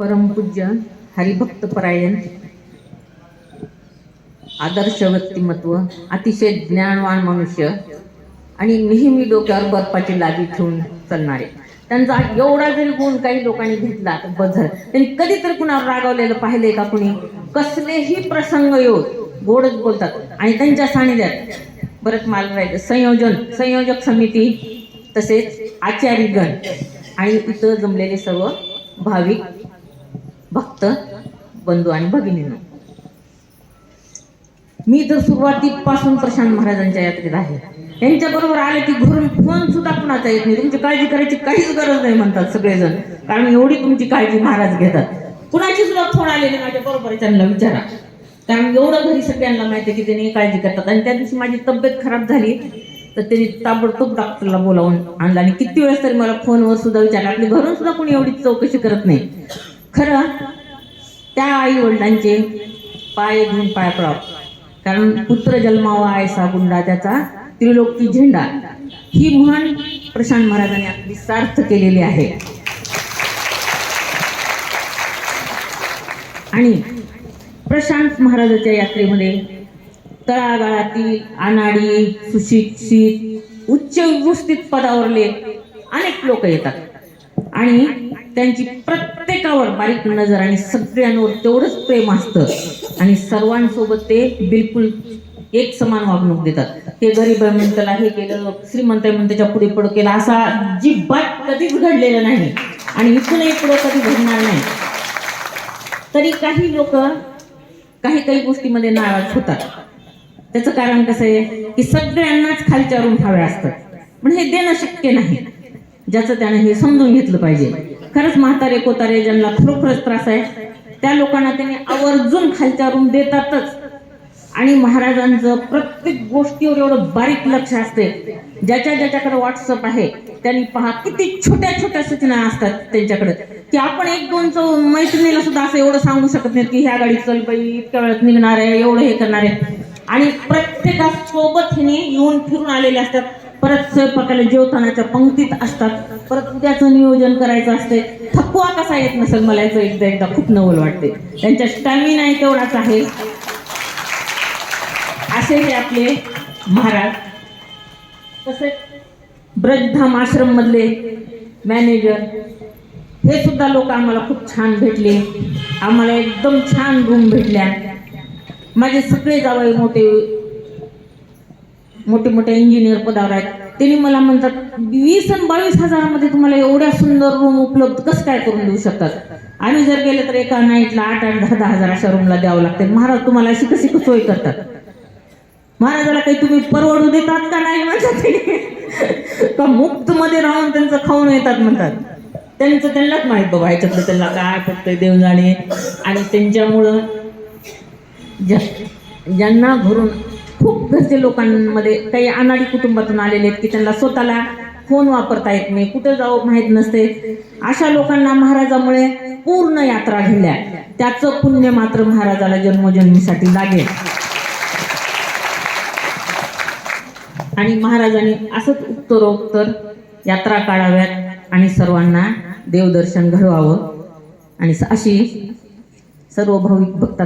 परमपूज्य हरिभक्तपरायण आदर्श व्यक्तिमत्व अतिशय ज्ञानवान मनुष्य आणि नेहमी डोक्यावर बर्फाची लादी ठेवून चालणारे. त्यांचा एवढा जरी गुण काही लोकांनी घेतला तर बझर. त्यांनी कधीतरी कुणावर रागावलेलं पाहिलंय का कुणी? कसलेही प्रसंग येऊ गोडच बोलतात आणि त्यांच्या सानिध्यात. परत मला राहायचं संयोजन संयोजक समिती तसेच आचार्यगण आणि इथं जमलेले सर्व भाविक भक्त बंधू आणि भगिनींना. मी तर सुरुवातीपासून प्रशांत महाराजांच्या यात्रेत आहे. यांच्या बरोबर आले की घरून फोन सुद्धा कुणाचा येत नाही. तुमची काळजी करायची काहीच गरज नाही म्हणतात सगळेजण. कारण एवढी तुमची काळजी महाराज घेतात. कुणाची सुद्धा फोन आलेली माझ्या बरोबर त्यांना विचारा. कारण एवढं घरी सगळ्यांना माहिती की त्यांनी काळजी करतात. आणि त्या दिवशी माझी तब्येत खराब झाली तर त्यांनी ताबडतोब डॉक्टरला बोलावून आणला. आणि किती वेळेस तरी मला फोनवर सुद्धा विचारला. आपली घरून सुद्धा कोणी एवढी चौकशी करत नाही. खरं त्या आई वडिलांचे पाय घेऊन पाय पडाव. कारण पुत्र जन्मावा आहे गुंडा त्याचा त्रिलोकी झेंडा. ही म्हण प्रशांत महाराजांनी आपली सार्थ केलेली आहे. आणि प्रशांत महाराजाच्या यात्रेमध्ये तळागाळातील अनाडी सुशिक्षित उच्च विभूषित पदावरले अनेक लोक येतात. आणि त्यांची प्रत्येकावर बारीक नजर आणि सगळ्यांवर तेवढंच प्रेम असतं. आणि सर्वांसोबत ते बिलकुल एक समान वागणूक देतात. ते गरीब आहे म्हणताला हे केलं श्रीमंत आहे म्हणून त्याच्या पुढे पुढे केला असा अजिबात कधीच घडलेला नाही. आणि इथूनही पुढे कधी घडणार नाही. तरी काही लोक काही काही गोष्टीमध्ये नाराज होतात. त्याचं कारण कसं आहे? की सगळ्यांनाच खालच्या रूम हव्या असतात. पण हे देणं शक्य नाही. ज्याचं त्यानं हे समजून घेतलं पाहिजे. खरंच म्हातारे कोतारे ज्यांना खरोखरच त्रास आहे त्या लोकांना त्यांनी आवर्जून खालच्या रूम देतातच. आणि महाराजांचं प्रत्येक गोष्टीवर एवढं बारीक लक्ष असते. ज्याच्या ज्याच्याकडे व्हॉट्सअप आहे त्यांनी पहा किती छोट्या छोट्या सूचना असतात त्यांच्याकडे. की आपण एक दोन चौ मैत्रिणीला सुद्धा असं एवढं सांगू शकत नाही की ह्या गाडी चल बाई इतक्या वेळात निघणार आहे एवढं हे करणार आहे. आणि प्रत्येकासोबत हिने येऊन फिरून आलेले असतात. परत स्वयंपाकाला जेवतानाच्या पंक्तीत असतात. परत उद्याचं नियोजन करायचं असते थकवा कसा येत नसेल मला याचं एकदा एकदा खूप नवल वाटते त्यांच्या स्टॅमिना तेवढाच आहे. असे हे आपले महाराज. तसेच ब्रजधाम आश्रम मधले मॅनेजर हे सुद्धा लोक आम्हाला खूप छान भेटले. आम्हाला एकदम छान रूम भेटल्या. माझे सगळे जावई मोठे मोठे मोठे इंजिनियर पदावर आहेत. त्यांनी मला म्हणतात वीस आणि बावीस हजारामध्ये तुम्हाला एवढ्या सुंदर रूम उपलब्ध कसं काय करून देऊ शकतात? आम्ही जर गेले तर एका नाईटला आठ आठ दहा दहा हजार अशा रूमला द्यावं लागते. महाराज तुम्हाला अशी कशी सोय करतात? महाराजाला काही तुम्ही परवडू देतात का नाही म्हणतात का मुक्त मध्ये राहून त्यांचं खाऊन येतात म्हणतात. त्यांचं त्यांनाच माहीत बाबा ह्याच्यातलं त्यांना काय फक्त देव जाणे. आणि त्यांच्यामुळं ज्यांना घरून घरचे लोकांमध्ये काही अनाडी कुटुंबातून आलेले आहेत की त्यांना स्वतःला फोन वापरता येत नाही कुठे जावं माहीत नसते. अशा लोकांना महाराजामुळे पूर्ण यात्रा घडल्या. त्याचं पुण्य मात्र महाराजाला जन्मोजन्मीसाठी लागेल. आणि महाराजांनी असंच उत्तरोत्तर यात्रा काढाव्यात आणि सर्वांना देवदर्शन घडवावं. आणि अशी सर्व भाविक भक्तात